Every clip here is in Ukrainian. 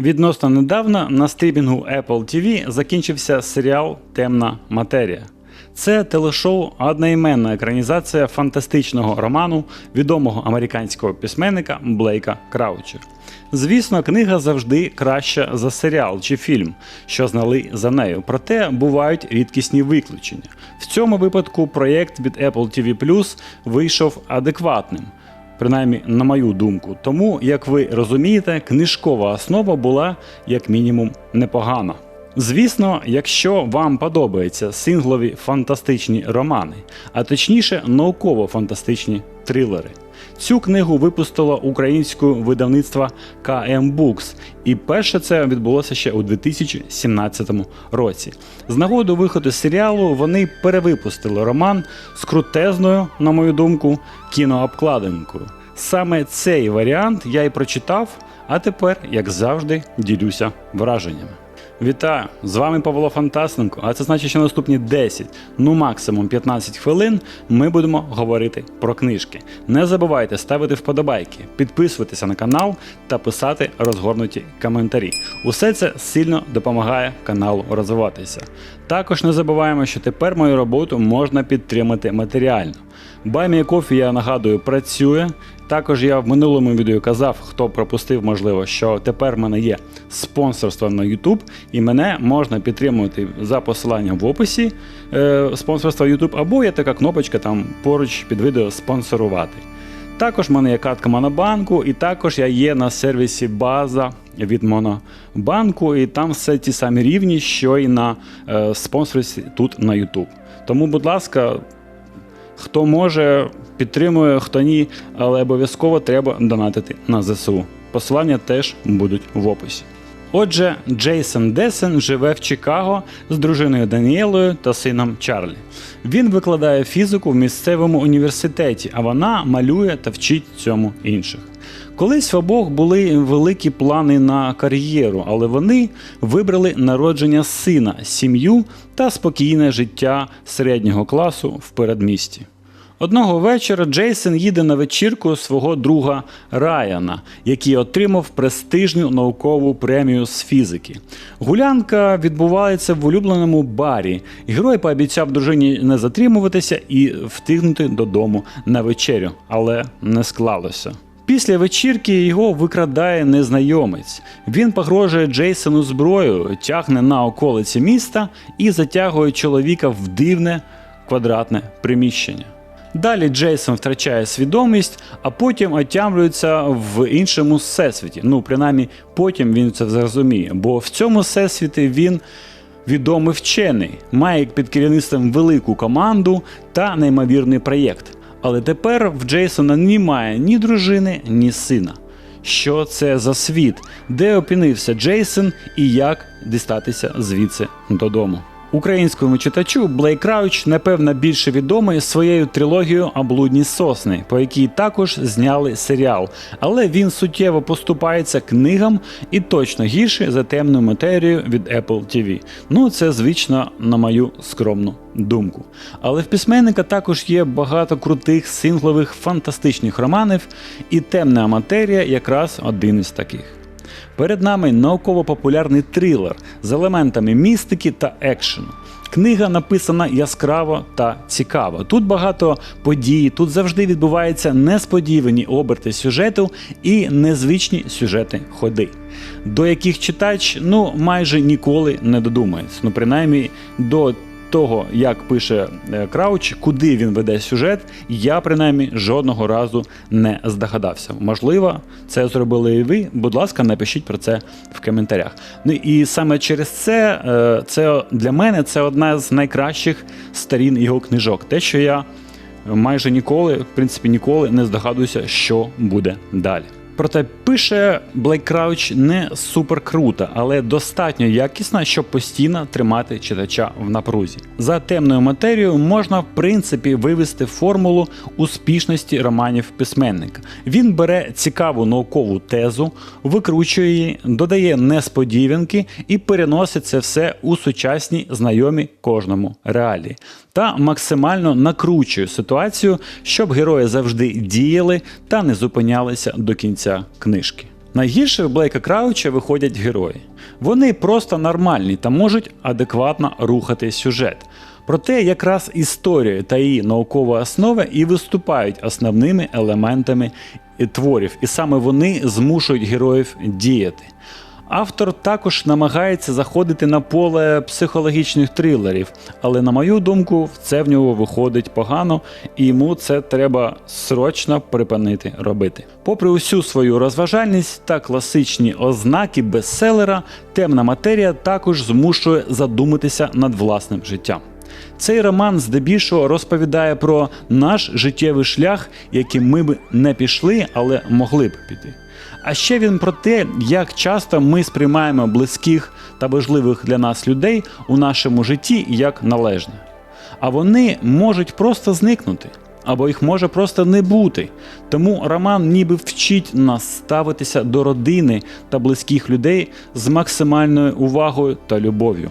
Відносно недавно на стрімінгу Apple TV закінчився серіал Темна матерія. Це телешоу одноіменна екранізація фантастичного роману відомого американського письменника Блейка Крауча. Звісно, книга завжди краща за серіал чи фільм, що знали за нею, проте бувають рідкісні виключення. В цьому випадку проєкт від Apple TV вийшов адекватним принаймні на мою думку. Тому, як ви розумієте, книжкова основа була як мінімум непогана. Звісно, якщо вам подобаються синглові фантастичні романи, а точніше науково-фантастичні трилери. Цю книгу випустило українське видавництво KM Books, і перше це відбулося ще у 2017 році. З нагоду виходу серіалу вони перевипустили роман з крутезною, на мою думку, кінообкладинкою. Саме цей варіант я і прочитав, а тепер, як завжди, ділюся враженнями. Вітаю! З вами Павло Фантастенко, а це значить, що наступні 10, ну максимум 15 хвилин ми будемо говорити про книжки. Не забувайте ставити вподобайки, підписуватися на канал та писати розгорнуті коментарі. Усе це сильно допомагає каналу розвиватися. Також не забуваємо, що тепер мою роботу можна підтримати матеріально. Баймія Кофі, я нагадую, працює. Також я в минулому відео казав, хто пропустив, можливо, що тепер в мене є спонсорство на YouTube, і мене можна підтримувати за посиланням в описі е, спонсорства YouTube, або є така кнопочка там поруч під відео спонсорувати. Також в мене є картка Монобанку, і також я є на сервісі База від Монобанку, і там все ті самі рівні, що і на е, спонсорстві тут на YouTube. Тому, будь ласка, Хто може, підтримує, хто ні, але обов'язково треба донатити на ЗСУ. Посилання теж будуть в описі. Отже, Джейсон Десен живе в Чикаго з дружиною Даніелою та сином Чарлі. Він викладає фізику в місцевому університеті, а вона малює та вчить цьому інших. Колись в обох були великі плани на кар'єру, але вони вибрали народження сина, сім'ю та спокійне життя середнього класу в передмісті. Одного вечора Джейсон їде на вечірку свого друга Райана, який отримав престижну наукову премію з фізики. Гулянка відбувається в улюбленому барі. Герой пообіцяв дружині не затримуватися і втигнути додому на вечерю, але не склалося. Після вечірки його викрадає незнайомець. Він погрожує Джейсону зброєю, тягне на околиці міста і затягує чоловіка в дивне квадратне приміщення. Далі Джейсон втрачає свідомість, а потім отямлюється в іншому всесвіті. Ну, принаймні, потім він це зрозуміє, бо в цьому всесвіті він відомий вчений, має під керівництвом велику команду та неймовірний проєкт. Але тепер в Джейсона немає ні дружини, ні сина. Що це за світ, де опинився Джейсон і як дістатися звідси додому? Українському читачу Блейк Крауч, напевно, більше відомий своєю трилогією Облудні сосни, по якій також зняли серіал. Але він суттєво поступається книгам і точно гірше за темну матерію від Apple TV. Ну, це звично на мою скромну думку. Але в письменника також є багато крутих синглових фантастичних романів, і темна матерія якраз один із таких. Перед нами науково-популярний трилер з елементами містики та екшену. Книга написана яскраво та цікаво. Тут багато подій, тут завжди відбуваються несподівані оберти сюжету і незвичні сюжети ходи, до яких читач ну майже ніколи не додумається. Ну, принаймні, до того, як пише е, Крауч, куди він веде сюжет, я принаймні жодного разу не здогадався. Можливо, це зробили і ви. Будь ласка, напишіть про це в коментарях. Ну і саме через це, е, це для мене це одна з найкращих сторін його книжок. Те, що я майже ніколи, в принципі, ніколи не здогадуюся, що буде далі. Проте пише Блейк Крауч не супер круто, але достатньо якісно, щоб постійно тримати читача в напрузі. За темною матерією можна в принципі вивести формулу успішності романів письменника. Він бере цікаву наукову тезу, викручує її, додає несподіванки і переносить це все у сучасні знайомі кожному реалії. Та максимально накручує ситуацію, щоб герої завжди діяли та не зупинялися до кінця книжки. Найгірше в Блейка Крауча виходять герої. Вони просто нормальні та можуть адекватно рухати сюжет. Проте якраз історія та її наукова основа і виступають основними елементами творів, і саме вони змушують героїв діяти. Автор також намагається заходити на поле психологічних трилерів, але на мою думку, це в нього виходить погано, і йому це треба срочно припинити робити. Попри усю свою розважальність та класичні ознаки бестселера, темна матерія також змушує задуматися над власним життям. Цей роман здебільшого розповідає про наш життєвий шлях, яким ми б не пішли, але могли б піти. А ще він про те, як часто ми сприймаємо близьких та важливих для нас людей у нашому житті як належне. А вони можуть просто зникнути, або їх може просто не бути. Тому роман ніби вчить нас ставитися до родини та близьких людей з максимальною увагою та любов'ю.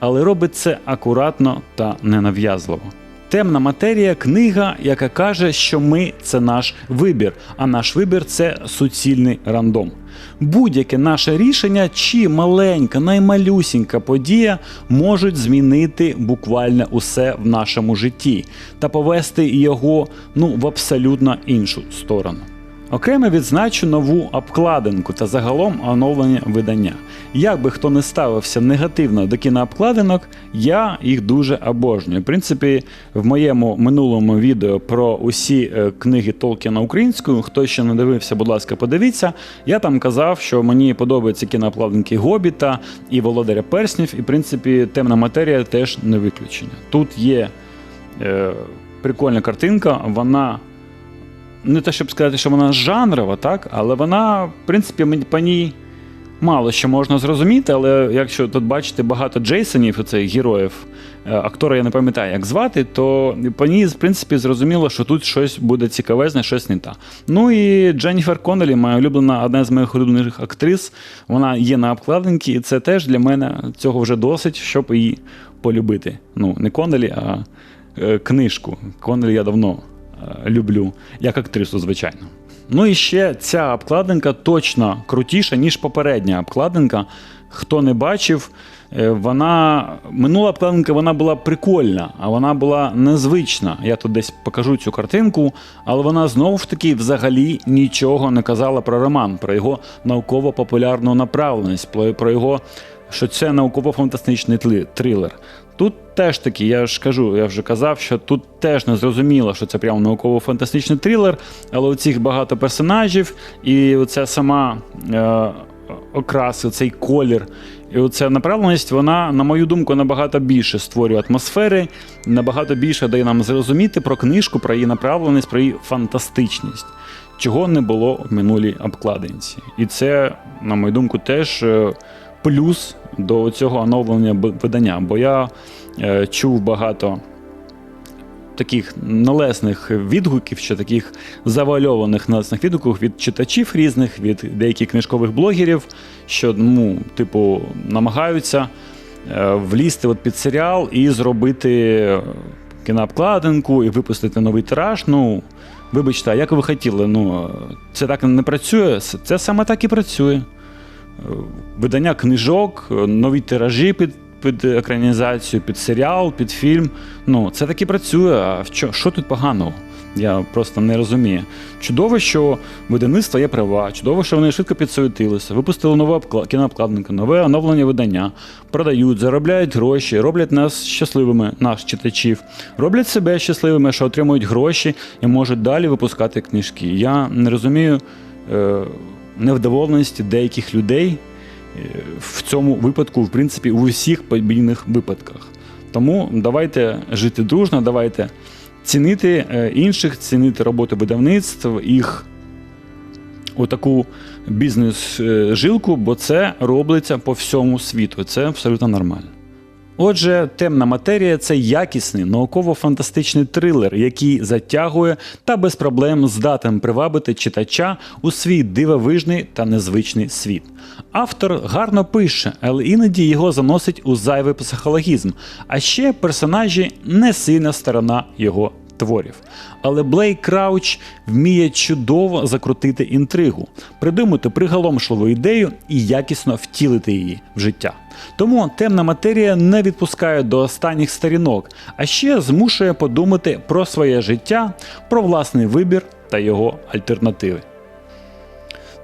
Але робить це акуратно та ненав'язливо. Темна матерія книга, яка каже, що ми це наш вибір, а наш вибір це суцільний рандом. Будь-яке наше рішення чи маленька, наймалюсінька подія можуть змінити буквально усе в нашому житті та повести його ну, в абсолютно іншу сторону. Окремо відзначу нову обкладинку та загалом оновлення видання. Як би хто не ставився негативно до кінообкладинок, я їх дуже обожнюю. В принципі, в моєму минулому відео про усі е, книги Толкіна українською, хто ще не дивився, будь ласка, подивіться. Я там казав, що мені подобаються кінообкладинки Гобіта і Володаря Перснів, і в принципі темна матерія теж не виключення. Тут є е, прикольна картинка, вона не те, щоб сказати, що вона жанрова, так, але вона, в принципі, по ній мало що можна зрозуміти, але якщо тут бачите багато Джейсонів, цих героїв, е, актора я не пам'ятаю, як звати, то по ній, в принципі, зрозуміло, що тут щось буде цікавезне, щось не та. Ну і Дженніфер Коннелі, моя улюблена, одна з моїх улюблених актрис, вона є на обкладинці, і це теж для мене цього вже досить, щоб її полюбити. Ну, не Коннелі, а е, книжку. Коннелі я давно люблю, як актрису, звичайно. Ну і ще ця обкладинка точно крутіша, ніж попередня обкладинка. Хто не бачив, е, вона минула обкладинка вона була прикольна, а вона була незвична. Я тут десь покажу цю картинку, але вона знову ж таки взагалі нічого не казала про роман, про його науково-популярну направленість, про його, що це науково-фантастичний трилер. Тут теж таки, я ж кажу, я вже казав, що тут теж не зрозуміло, що це прямо науково-фантастичний трилер, але у цих багато персонажів, і оця сама е, окрас, цей колір, і оця направленість, вона, на мою думку, набагато більше створює атмосфери, набагато більше дає нам зрозуміти про книжку, про її направленість, про її фантастичність. Чого не було в минулій обкладинці. І це, на мою думку, теж е, плюс до цього оновлення видання. Бо я е, чув багато таких налесних відгуків, чи таких завальованих налесних відгуків від читачів різних, від деяких книжкових блогерів, що ну, типу, намагаються е, влізти от під серіал і зробити кінообкладинку, і випустити новий тираж. Ну, вибачте, як ви хотіли? Ну, це так не працює. Це саме так і працює. Видання книжок, нові тиражі під, під екранізацію, під серіал, під фільм. Ну, це так і працює. А що, що тут поганого? Я просто не розумію. Чудово, що видавництво є права, чудово, що вони швидко підсуетилися, випустили нову обкла- кінообкладинку, нове оновлення видання, продають, заробляють гроші, роблять нас щасливими, нас, читачів, роблять себе щасливими, що отримують гроші і можуть далі випускати книжки. Я не розумію е, невдоволеності деяких людей е, в цьому випадку, в принципі, у всіх подібних випадках. Тому давайте жити дружно, давайте цінити е, інших, цінити роботу видавництв, їх отаку бізнес-жилку, бо це робиться по всьому світу. Це абсолютно нормально. Отже, темна матерія це якісний науково-фантастичний трилер, який затягує та без проблем здатен привабити читача у свій дивовижний та незвичний світ. Автор гарно пише, але іноді його заносить у зайвий психологізм, а ще персонажі не сильна сторона його творів. Але Блейк Крауч вміє чудово закрутити інтригу, придумати приголомшливу ідею і якісно втілити її в життя. Тому темна матерія не відпускає до останніх сторінок, а ще змушує подумати про своє життя, про власний вибір та його альтернативи.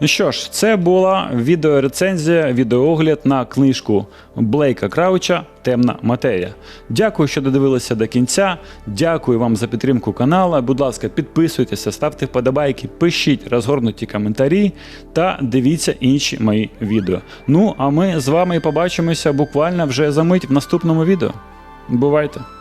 Ну що ж, це була відеорецензія, відеоогляд на книжку Блейка Крауча Темна матерія. Дякую, що додивилися до кінця. Дякую вам за підтримку канала. Будь ласка, підписуйтеся, ставте вподобайки, пишіть розгорнуті коментарі та дивіться інші мої відео. Ну а ми з вами побачимося буквально вже за мить в наступному відео. Бувайте!